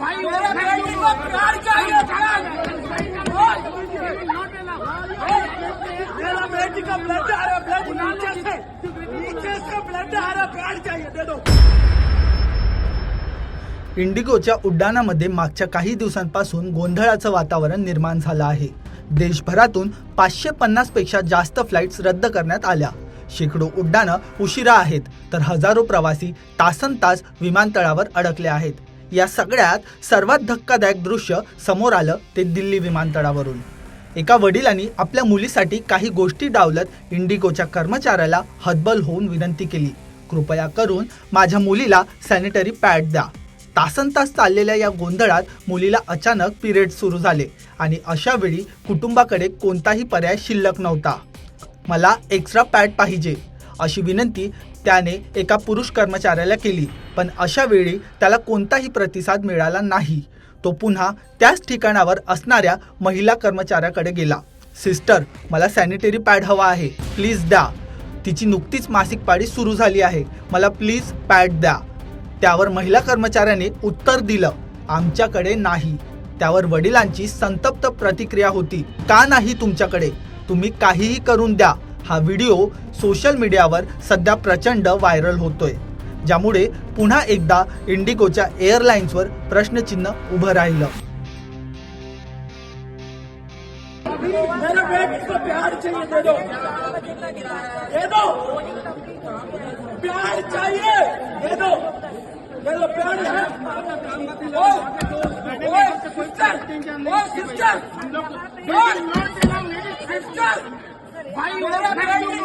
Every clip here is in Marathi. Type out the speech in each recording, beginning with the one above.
मेरा बेटी का ब्लड आ रहा ब्लड नीचे से नीचे से ब्लड आ रहा चाहिए दे दो इंडिगोच्या उड्डाणामध्ये मागच्या काही दिवसांपासून गोंधळाचं वातावरण निर्माण झालं आहे. देशभरातून पाचशे पन्नासपेक्षा जास्त फ्लाईट्स रद्द करण्यात आल्या. शेकडो उड्डाणं उशिरा आहेत तर हजारो प्रवासी तासन तास विमानतळावर अडकले आहेत. या सगळ्यात सर्वात धक्कादायक दृश्य समोर आलं ते दिल्ली विमानतळावरून. एका वडिलांनी आपल्या मुलीसाठी काही गोष्टी डावलत इंडिगोच्या कर्मचाऱ्याला हतबल होऊन विनंती केली. कृपया करून माझ्या मुलीला सॅनिटरी पॅड द्या. तासन तास चाललेल्या या गोंधळात मुलीला अचानक पिरियड सुरू झाले आणि अशा वेळी कुटुंबाकडे कोणताही पर्याय शिल्लक नव्हता. मला एक्स्ट्रा पॅड पाहिजे अशी विनंती त्याने एका पुरुष कर्मचाऱ्याला केली. पण अशा वेळी त्याला कोणताही प्रतिसाद मिळाला नाही. तो पुन्हा त्याच ठिकाणावर असणाऱ्या महिला कर्मचाऱ्याकडे गेला. सिस्टर मला सॅनिटरी पॅड हवा आहे. प्लीज द्या. तिची नुकतीच मासिक पाळी सुरू झाली आहे. मला प्लीज पॅड द्या. त्यावर महिला कर्मचाऱ्याने उत्तर दिलं आमच्याकडे नाही. त्यावर वडिलांची संतप्त प्रतिक्रिया होती. का नाही तुमच्याकडे? तुम्ही काहीही करून द्या. हा व्हिडिओ सोशल मीडियावर सध्या प्रचंड व्हायरल होतोय ज्यामुळे पुन्हा एकदा इंडिगोच्या एअरलाइन्सवर प्रश्नचिन्ह उभं राहिलं प्यार चाहिए दे दो प्यार है ओ, सिस्टर ओ, सिस्टर भाई मेरे बेटी को प्यार चाहिए प्यार ओ, ओ,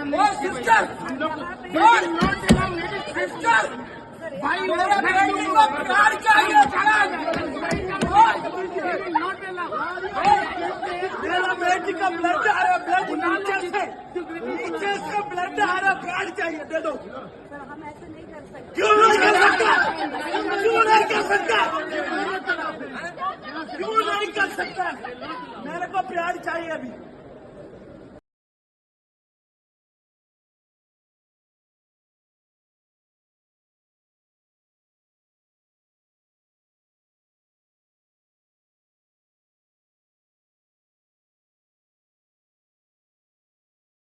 ओ, सिस्टर सिस्टर भाई मेरे बेटी को चाहिए मेरा बेटी का ब्लड आ रहा है ब्लड नीचे से नीचे से ब्लड आ रहा है प्यार चाहिए दे दो। सर हम ऐसा नहीं कर सकते। क्यों नहीं कर सकता? क्यों नहीं कर सकता? क्यों नहीं कर सकता? मेरे को प्यार चाहिए अभी।